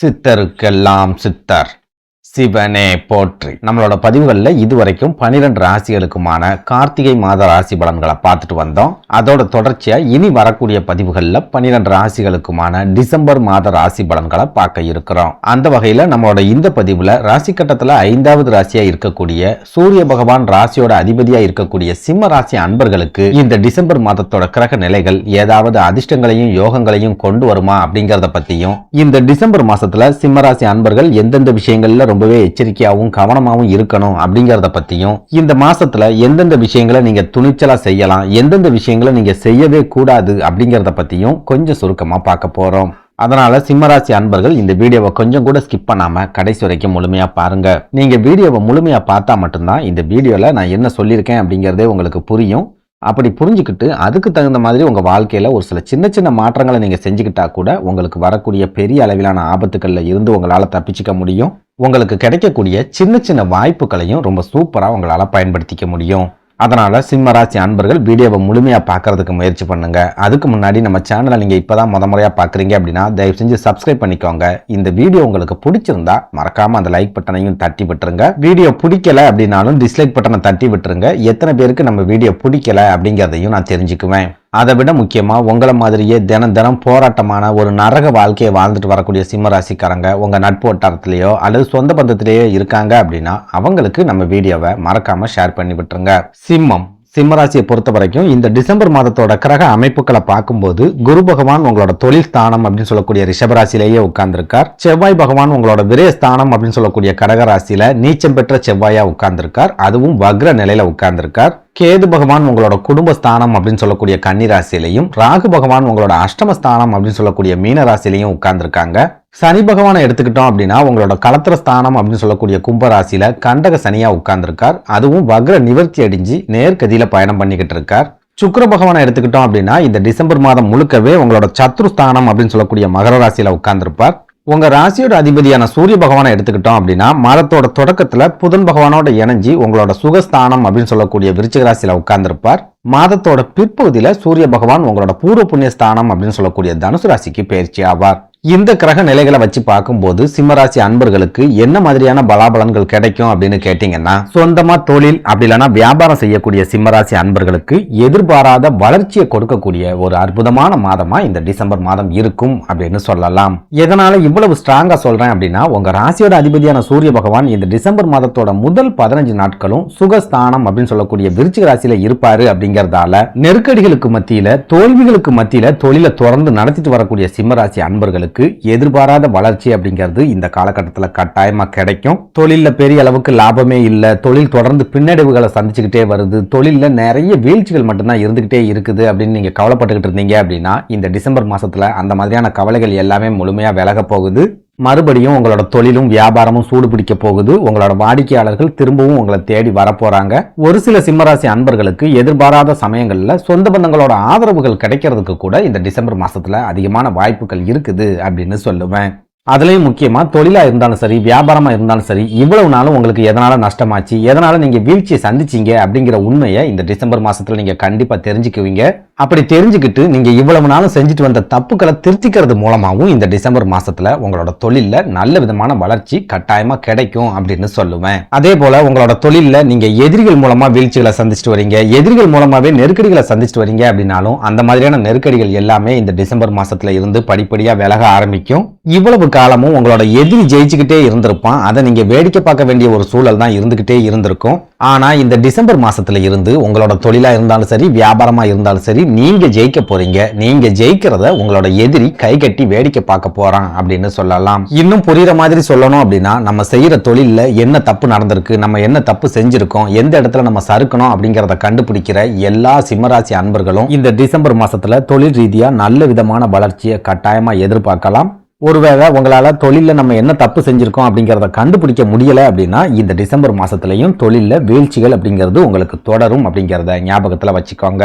சித்தருக்கெல்லாம் சித்தர். சிவனே போற்றி. நம்மளோட பதிவுகளில் இதுவரைக்கும் பனிரெண்டு ராசிகளுக்குமான கார்த்திகை மாத ராசி பலன்களை பார்த்துட்டு வந்தோம். அதோட தொடர்ச்சியாக இனி வரக்கூடிய பதிவுகளில் பனிரெண்டு ராசிகளுக்குமான டிசம்பர் மாத ராசி பலன்களை பார்க்க இருக்கிறோம். அந்த வகையில் நம்மளோட இந்த பதிவில் ராசி கட்டத்தில் ஐந்தாவது ராசியாக இருக்கக்கூடிய சூரிய பகவான் ராசியோட அதிபதியாக இருக்கக்கூடிய சிம்ம ராசி அன்பர்களுக்கு இந்த டிசம்பர் மாதத்தோட கிரக நிலைகள் ஏதாவது அதிர்ஷ்டங்களையும் யோகங்களையும் கொண்டு வருமா அப்படிங்கிறத பற்றியும் இந்த டிசம்பர் மாதத்தில் சிம்ம ராசி அன்பர்கள் எந்தெந்த விஷயங்களில் ரொம்ப ரொம்பவே எச்சரிக்கையாகவும் கவனமாகவும் இருக்கணும் அப்படிங்கிறத பற்றியும் இந்த மாதத்தில் எந்தெந்த விஷயங்களை நீங்கள் துணிச்சலாக செய்யலாம் எந்தெந்த விஷயங்களை நீங்கள் செய்யவே கூடாது அப்படிங்கிறத பற்றியும் கொஞ்சம் சுருக்கமாக பார்க்க போகிறோம் அதனால சிம்மராசி அன்பர்கள் இந்த வீடியோவை கொஞ்சம் கூட ஸ்கிப் பண்ணாம கடைசி வரைக்கும் முழுமையா பாருங்க. நீங்க வீடியோவை முழுமையா பார்த்தா மட்டும்தான் இந்த வீடியோல நான் என்ன சொல்லியிருக்கேன் அப்படிங்கறதே உங்களுக்கு புரியும். அப்படி புரிஞ்சுக்கிட்டு அதுக்கு தகுந்த மாதிரி உங்க வாழ்க்கையில ஒரு சில சின்ன சின்ன மாற்றங்களை நீங்க செஞ்சுக்கிட்டா கூட உங்களுக்கு வரக்கூடிய பெரிய அளவிலான ஆபத்துக்கள்ல இருந்து உங்களால தப்பிச்சுக்க முடியும். உங்களுக்கு கிடைக்கக்கூடிய சின்ன சின்ன வாய்ப்புகளையும் ரொம்ப சூப்பராக உங்களால் பயன்படுத்திக்க முடியும். அதனால் சிம்மராசி அன்பர்கள் வீடியோவை முழுமையாக பார்க்கறதுக்கு முயற்சி பண்ணுங்கள் அதுக்கு முன்னாடி நம்ம சேனலை இப்போ தான் முத முறையா பார்க்குறீங்க அப்படின்னா தயவு செஞ்சு சப்ஸ்கிரைப் பண்ணிக்கோங்க. இந்த வீடியோ உங்களுக்கு பிடிச்சிருந்தா மறக்காமல் அந்த லைக் பட்டனையும் தட்டி விட்டுருங்க. வீடியோ பிடிக்கல அப்படின்னாலும் டிஸ்லைக் பட்டனை தட்டி விட்டுருங்க. எத்தனை பேருக்கு நம்ம வீடியோ பிடிக்கல அப்படிங்கிறதையும் நான் தெரிஞ்சுக்குவேன். அதை விட முக்கியமாக உங்களை மாதிரியே தினம் தினம் போராட்டமான ஒரு நரக வாழ்க்கையை வாழ்ந்துட்டு வரக்கூடிய சிம்மராசிக்காரங்க உங்கள் நட்பு வட்டாரத்திலேயோ அல்லது சொந்த பந்தத்திலேயோ இருக்காங்க அப்படின்னா அவங்களுக்கு நம்ம வீடியோவை மறக்காமல் ஷேர் பண்ணி விட்டுருங்க. சிம்மம். சிம்மராசியை பொறுத்த வரைக்கும் இந்த டிசம்பர் மாதத்தோட கிரக அமைப்புகளை பார்க்கும்போது குரு பகவான் உங்களோட தொழில் ஸ்தானம் அப்படின்னு சொல்லக்கூடிய ரிஷபராசிலேயே உட்கார்ந்திருக்கார். செவ்வாய் பகவான் உங்களோட விரய ஸ்தானம் அப்படின்னு சொல்லக்கூடிய கடகராசியில நீச்சம் பெற்ற செவ்வாயா உட்கார்ந்திருக்கார். அதுவும் வக்ர நிலையில உட்கார்ந்திருக்கார். கேது பகவான் உங்களோட குடும்ப ஸ்தானம் அப்படின்னு சொல்லக்கூடிய கன்னிராசிலையும் ராகு பகவான் உங்களோட அஷ்டம ஸ்தானம் அப்படின்னு சொல்லக்கூடிய மீனராசிலையும் உட்கார்ந்துருக்காங்க. சனி பகவானை எடுத்துக்கிட்டோம் அப்படின்னா உங்களோட கலத்திர ஸ்தானம் அப்படின்னு சொல்லக்கூடிய கும்பராசியில் கண்டக சனியாக உட்கார்ந்துருக்கார். அதுவும் வக்ர நிவர்த்தி அடைஞ்சு நேர்கதியில் பயணம் பண்ணிக்கிட்டு இருக்கார். சுக்கர பகவானை எடுத்துக்கிட்டோம் அப்படின்னா இந்த டிசம்பர் மாதம் முழுக்கவே உங்களோட சத்ரு ஸ்தானம் அப்படின்னு சொல்லக்கூடிய மகர ராசியில் உட்கார்ந்துருப்பார். உங்க ராசியோட அதிபதியான சூரிய பகவானை எடுத்துக்கிட்டோம் அப்படின்னா மாதத்தோட தொடக்கத்துல புதன் பகவானோட இணைஞ்சி உங்களோட சுகஸ்தானம் அப்படின்னு சொல்லக்கூடிய விருச்சிக ராசியில உட்கார்ந்திருப்பார். மாதத்தோட பிற்பகுதியில சூரிய பகவான் உங்களோட பூர்வ புண்ணிய ஸ்தானம் அப்படின்னு சொல்லக்கூடிய தனுசு ராசிக்கு பயிற்சி ஆவார். இந்த கிரக நிலைகளை வச்சு பார்க்கும்போது சிம்மராசி அன்பர்களுக்கு என்ன மாதிரியான பலாபலன்கள் கிடைக்கும் அப்படின்னு கேட்டீங்கன்னா சொந்தமா தொழில் அப்படி இல்லைன்னா வியாபாரம் செய்யக்கூடிய சிம்மராசி அன்பர்களுக்கு எதிர்பாராத வளர்ச்சியை கொடுக்கக்கூடிய ஒரு அற்புதமான மாதமா இந்த டிசம்பர் மாதம் இருக்கும் அப்படின்னு சொல்லலாம். எதனால இவ்வளவு ஸ்ட்ராங்கா சொல்றேன் அப்படின்னா உங்க ராசியோட அதிபதியான சூரிய பகவான் இந்த டிசம்பர் மாதத்தோட முதல் பதினஞ்சு நாட்களும் சுகஸ்தானம் அப்படின்னு சொல்லக்கூடிய விருச்சிக ராசியில இருப்பாரு அப்படிங்கறதால நெருக்கடிகளுக்கு மத்தியில தோல்விகளுக்கு மத்தியில தொழிலை தொடர்ந்து நடத்திட்டு வரக்கூடிய சிம்மராசி அன்பர்களுக்கு எதிர்பாராத வளர்ச்சி அப்படிங்கிறது இந்த காலகட்டத்தில் கட்டாயமாக கிடைக்கும். தொழிலில் பெரிய அளவுக்கு லாபமே இல்லை. தொழில் தொடர்ந்து பின்னடைவுகளை சந்திச்சுக்கிட்டே வருது. தொழிலில் நிறைய வீழ்ச்சிகள் மட்டும்தான் இருந்துக்கிட்டே இருக்குது அப்படின்னு நீங்க கவலைப்பட்டுக்கிட்டு இருந்தீங்க அப்படின்னா இந்த டிசம்பர் மாதத்தில் அந்த மாதிரியான கவலைகள் எல்லாமே முழுமையா விலக போகுது. மறுபடியும் உங்களோட தொழிலும் வியாபாரமும் சூடு பிடிக்க போகுது. உங்களோட வாடிக்கையாளர்கள் திரும்பவும் உங்களை தேடி வரப்போறாங்க. ஒரு சில சிம்மராசி அன்பர்களுக்கு எதிர்பாராத சமயங்களில் சொந்த பந்தங்களோட ஆதரவுகள் கிடைக்கிறதுக்கு கூட இந்த டிசம்பர் மாசத்துல அதிகமான வாய்ப்புகள் இருக்குது அப்படின்னு சொல்லுவேன். அதுலேயும் முக்கியமாக தொழிலாக இருந்தாலும் சரி வியாபாரமாக இருந்தாலும் சரி இவ்வளவு நாளும் உங்களுக்கு எதனால் நஷ்டமாச்சு எதனால் நீங்கள் வீழ்ச்சியை சந்திச்சிங்க அப்படிங்கிற உண்மையை இந்த டிசம்பர் மாதத்தில் நீங்கள் கண்டிப்பாக தெரிஞ்சுக்குவீங்க. அப்படி தெரிஞ்சுக்கிட்டு நீங்கள் இவ்வளவு நாளும் செஞ்சுட்டு வந்த தப்புக்களை திருத்திக்கிறது மூலமாகவும் இந்த டிசம்பர் மாதத்தில் உங்களோட தொழிலில் நல்ல விதமான வளர்ச்சி கட்டாயமாக கிடைக்கும் அப்படின்னு சொல்லுவேன். அதே போல் உங்களோட தொழிலில் நீங்கள் எதிரிகள் மூலமாக வீழ்ச்சிகளை சந்திச்சுட்டு வரீங்க எதிரிகள் மூலமாகவே நெருக்கடிகளை சந்திச்சுட்டு வரீங்க அப்படின்னாலும் அந்த மாதிரியான நெருக்கடிகள் எல்லாமே இந்த டிசம்பர் மாதத்தில் இருந்து படிப்படியாக விலக ஆரம்பிக்கும். இவ்வளவு காலமும் உங்களோட எதிரி ஜெயிச்சுக்கிட்டே இருந்திருப்பான். அதை நீங்கள் வேடிக்கை பார்க்க வேண்டிய ஒரு சூழல் தான் இருந்துக்கிட்டே இருந்திருக்கும். ஆனால் இந்த டிசம்பர் மாதத்தில் இருந்து உங்களோட தொழிலாக இருந்தாலும் சரி வியாபாரமாக இருந்தாலும் சரி நீங்க ஜெயிக்க போறீங்க. நீங்க ஜெயிக்கிறத உங்களோட எதிரி கை கட்டி வேடிக்கை பார்க்க போறான் அப்படின்னு சொல்லலாம். இன்னும் புரியுற மாதிரி சொல்லணும் அப்படின்னா நம்ம செய்யற தொழிலில் என்ன தப்பு நடந்திருக்கு நம்ம என்ன தப்பு செஞ்சிருக்கோம் எந்த இடத்துல நம்ம சறுக்கணும் அப்படிங்கறத கண்டுபிடிக்கிற எல்லா சிம்மராசி அன்பர்களும் இந்த டிசம்பர் மாசத்துல தொழில் ரீதியா நல்ல விதமான வளர்ச்சியை கட்டாயமா எதிர்பார்க்கலாம். ஒருவேளை உங்களால தொழில நம்ம என்ன தப்பு செஞ்சிருக்கோம் அப்படிங்கறத கண்டுபிடிக்க முடியல அப்படின்னா இந்த டிசம்பர் மாதத்துலையும் தொழிலில் வீழ்ச்சிகள் அப்படிங்கிறது உங்களுக்கு தொடரும் அப்படிங்கறத ஞாபகத்துல வச்சுக்கோங்க.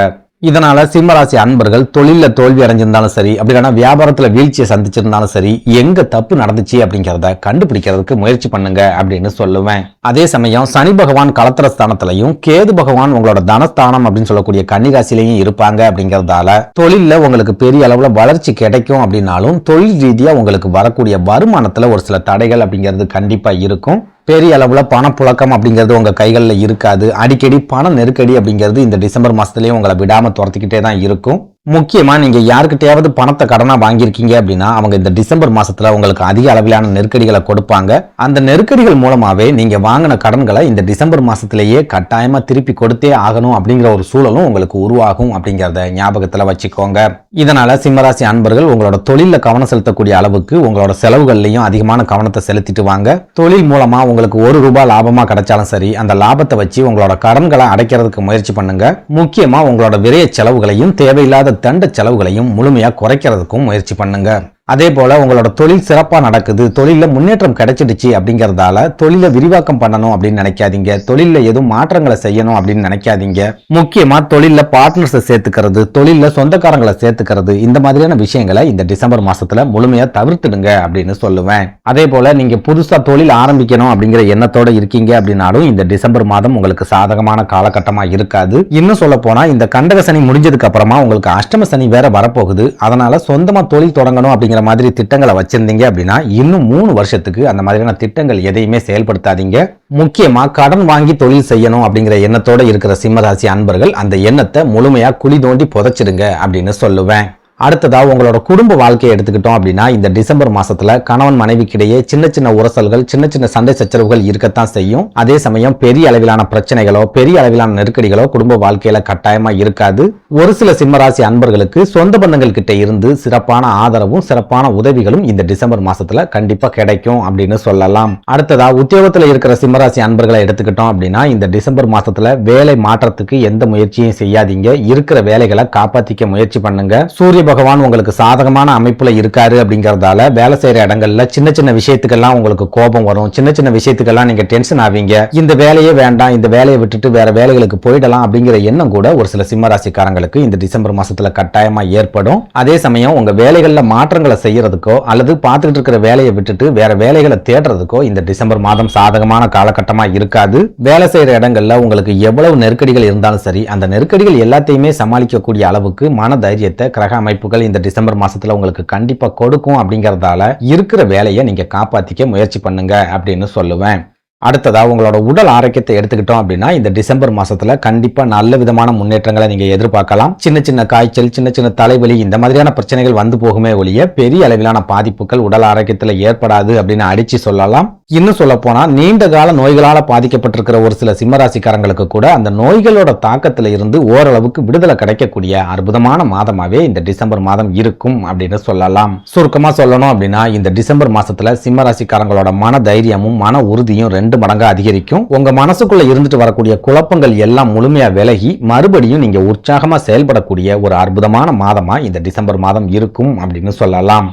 இதனால சிம்மராசி அன்பர்கள் தொழில தோல்வி அடைஞ்சிருந்தாலும் சரி அப்படி இல்லைன்னா வியாபாரத்துல வீழ்ச்சியை சந்திச்சிருந்தாலும் சரி எங்க தப்பு நடந்துச்சு அப்படிங்கிறத கண்டுபிடிக்கிறதுக்கு முயற்சி பண்ணுங்க அப்படின்னு சொல்லுவேன். அதே சமயம் சனி பகவான் கலத்திர ஸ்தானத்திலையும் கேது பகவான் உங்களோட தனஸ்தானம் அப்படின்னு சொல்லக்கூடிய கன்னிராசிலையும் இருப்பாங்க அப்படிங்கிறதால தொழிலில் உங்களுக்கு பெரிய அளவுல வளர்ச்சி கிடைக்கும் அப்படின்னாலும் தொழில் ரீதியா உங்களுக்கு வரக்கூடிய வருமானத்துல ஒரு சில தடைகள் அப்படிங்கிறது கண்டிப்பா இருக்கும். பெரிய அளவில் பணப்புழக்கம் அப்படிங்கிறது உங்கள் கைகளில் இருக்காது. அடிக்கடி பண நெருக்கடி அப்படிங்கிறது இந்த டிசம்பர் மாதத்துலேயும் உங்களை விடாம துரத்திக்கிட்டே தான் இருக்கும். முக்கியமாக நீங்க யாருக்கிட்டையாவது பணத்தை கடனாக வாங்கியிருக்கீங்க அப்படின்னா அவங்க இந்த டிசம்பர் மாதத்தில் உங்களுக்கு அதிக அளவிலான நெருக்கடிகளை கொடுப்பாங்க. அந்த நெருக்கடிகள் மூலமாவே நீங்க வாங்கின கடன்களை இந்த டிசம்பர் மாதத்திலேயே கட்டாயமாக திருப்பி கொடுத்தே ஆகணும் அப்படிங்கிற ஒரு சூழலும் உங்களுக்கு உருவாகும் அப்படிங்கிறத ஞாபகத்துல வச்சுக்கோங்க. இதனால சிம்மராசி அன்பர்கள் உங்களோட தொழிலில் கவனம் செலுத்தக்கூடிய அளவுக்கு உங்களோட செலவுகள்லையும் அதிகமான கவனத்தை செலுத்திட்டு வாங்க. தொழில் மூலமா உங்களுக்கு ஒரு ரூபாய் லாபமா கிடைச்சாலும் சரி அந்த லாபத்தை வச்சு உங்களோட கடன்களை அடைக்கிறதுக்கு முயற்சி பண்ணுங்க. முக்கியமாக உங்களோட விரைய செலவுகளையும் தேவையில்லாத தண்ட செலவுகளையும் முழுமையா குறைக்கிறதுக்கும் முயற்சி பண்ணுங்க. அதே போல உங்களோட தொழில் சிறப்பாக நடக்குது தொழில முன்னேற்றம் கிடைச்சிடுச்சு அப்படிங்கறதால தொழில விரிவாக்கம் பண்ணணும் அப்படின்னு நினைக்காதீங்க. தொழில எதுவும் மாற்றங்களை செய்யணும் அப்படின்னு நினைக்காதீங்க. முக்கியமா தொழில பார்ட்னர்ஸை சேர்த்துக்கிறது தொழிலில் சொந்தக்காரங்களை சேர்த்துக்கிறது இந்த மாதிரியான விஷயங்களை இந்த டிசம்பர் மாதத்தில் முழுமையாக தவிர்த்துடுங்க அப்படின்னு சொல்லுவேன். அதே போல நீங்க புதுசாக தொழில் ஆரம்பிக்கணும் அப்படிங்கிற எண்ணத்தோட இருக்கீங்க அப்படின்னாலும் இந்த டிசம்பர் மாதம் உங்களுக்கு சாதகமான காலகட்டமாக இருக்காது. இன்னும் சொல்ல போனால் இந்த கண்டக சனி முடிஞ்சதுக்கு அப்புறமா உங்களுக்கு அஷ்டம சனி வேற வரப்போகுது. அதனால சொந்தமாக தொழில் தொடங்கணும் அப்படிங்கிற மாதிரி திட்டங்களை வச்சிருந்தீங்க அப்படின்னா இன்னும் மூணு வருஷத்துக்கு அந்த மாதிரியான திட்டங்கள் எதையுமே செயல்படுத்தாதீங்க. முக்கியமாக கடன் வாங்கி தொழில் செய்யணும் அப்படிங்கிற எண்ணத்தோடு இருக்கிற சிம்மராசி அன்பர்கள் அந்த எண்ணத்தை முழுமையாக குழி தோண்டி புதைச்சிடுங்க அப்படின்னு சொல்லுவேன். அடுத்ததாக உங்களோட குடும்ப வாழ்க்கையை எடுத்துக்கிட்டோம் அப்படின்னா இந்த டிசம்பர் மாதத்தில் கணவன் மனைவிக்கிடையே சின்ன சின்ன உரசல்கள் சின்ன சின்ன சண்டை சச்சரவுகள் இருக்கத்தான் செய்யும். அதே சமயம் பெரிய அளவிலான பிரச்சனைகளோ பெரிய அளவிலான நெருக்கடிகளோ குடும்ப வாழ்க்கையில கட்டாயமாக இருக்காது. ஒரு சில சிம்மராசி அன்பர்களுக்கு சொந்த பந்தங்கள் கிட்ட இருந்து சிறப்பான ஆதரவும் சிறப்பான உதவிகளும் இந்த டிசம்பர் மாசத்துல கண்டிப்பாக கிடைக்கும் அப்படின்னு சொல்லலாம். அடுத்ததா உத்தியோகத்துல இருக்கிற சிம்மராசி அன்பர்களை எடுத்துக்கிட்டோம் அப்படின்னா இந்த டிசம்பர் மாதத்தில் வேலை மாற்றத்துக்கு எந்த முயற்சியும் செய்யாதீங்க. இருக்கிற வேலைகளை காப்பாற்றிக்க முயற்சி பண்ணுங்க. சூரிய பகவான் உங்களுக்கு சாதகமான அமைப்புல இருக்காரு அப்படிங்கறதால வேலை செய்யற இடங்கள்ல சின்ன சின்ன விஷயத்துக்கெல்லாம் உங்களுக்கு கோபம் வரும். சின்ன சின்ன விஷயத்துக்கெல்லாம் நீங்க டென்ஷன் ஆவீங்க. இந்த வேலையே வேண்டாம் இந்த வேலையை விட்டுட்டு வேற வேலைகளுக்கு போயிடலாம் அப்படிங்கிற எண்ணம் கூட ஒரு சில சிம்ம ராசிக்காரங்களுக்கு இந்த டிசம்பர் மாசத்துல கட்டாயமா ஏற்படும். அதே சமயம் உங்க வேலைகள்ல மாற்றங்களை செய்யறதுக்கோ அல்லது பார்த்துக்கிட்டு இருக்கிற வேலையை விட்டுட்டு வேற வேலைகளை தேடுறதுக்கோ இந்த டிசம்பர் மாதம் சாதகமான காலகட்டமா இருக்காது. வேலை செய்யற இடங்கள்ல உங்களுக்கு எவ்வளவு நெருக்கடிகள் இருந்தாலும் சரி அந்த நெருக்கடிகள் எல்லாத்தையுமே சமாளிக்கக்கூடிய அளவுக்கு மன தைரியத்தை கிரக அமைப்புகள் இந்த டிசம்பர் மாசத்துல உங்களுக்கு கண்டிப்பா கொடுக்கும் அப்படிங்கறதால இருக்கிற வேலையை நீங்க காப்பாத்திக்க முயற்சி பண்ணுங்க அப்படின்னு சொல்லுவேன். அடுத்ததாக உங்களோட உடல் ஆரோக்கியத்தை எடுத்துக்கிட்டோம் அப்படின்னா இந்த டிசம்பர் மாதத்தில் கண்டிப்பாக நல்ல விதமான முன்னேற்றங்களை நீங்கள் எதிர்பார்க்கலாம். சின்ன சின்ன காய்ச்சல் சின்ன சின்ன தலைவலி இந்த மாதிரியான பிரச்சனைகள் வந்து போகுமே ஒழிய பெரிய அளவிலான பாதிப்புகள் உடல் ஆரோக்கியத்தில் ஏற்படாது அப்படின்னு அடித்து சொல்லலாம். இன்னும் சொல்ல போனால் நீண்ட கால நோய்களால் பாதிக்கப்பட்டிருக்கிற ஒரு சில சிம்மராசிக்காரங்களுக்கு கூட அந்த நோய்களோட தாக்கத்தில் இருந்து ஓரளவுக்கு விடுதலை கிடைக்கக்கூடிய அற்புதமான மாதமாகவே இந்த டிசம்பர் மாதம் இருக்கும் அப்படின்னு சொல்லலாம். சுருக்கமாக சொல்லணும் அப்படின்னா இந்த டிசம்பர் மாதத்தில் சிம்மராசிக்காரங்களோட மன தைரியமும் மன உறுதியும் ரெண்டு ரெண்டு மடங்கா அதிகரிக்கும். உங்க மனசுக்குள்ள இருந்துட்டு வரக்கூடிய குழப்பங்கள் எல்லாம் முழுமையா விலகி மறுபடியும் நீங்க உற்சாகமா செயல்படக்கூடிய ஒரு அற்புதமான மாதமா இந்த டிசம்பர் மாதம் இருக்கும் அப்படின்னு சொல்லலாம்.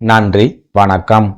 நன்றி வணக்கம்.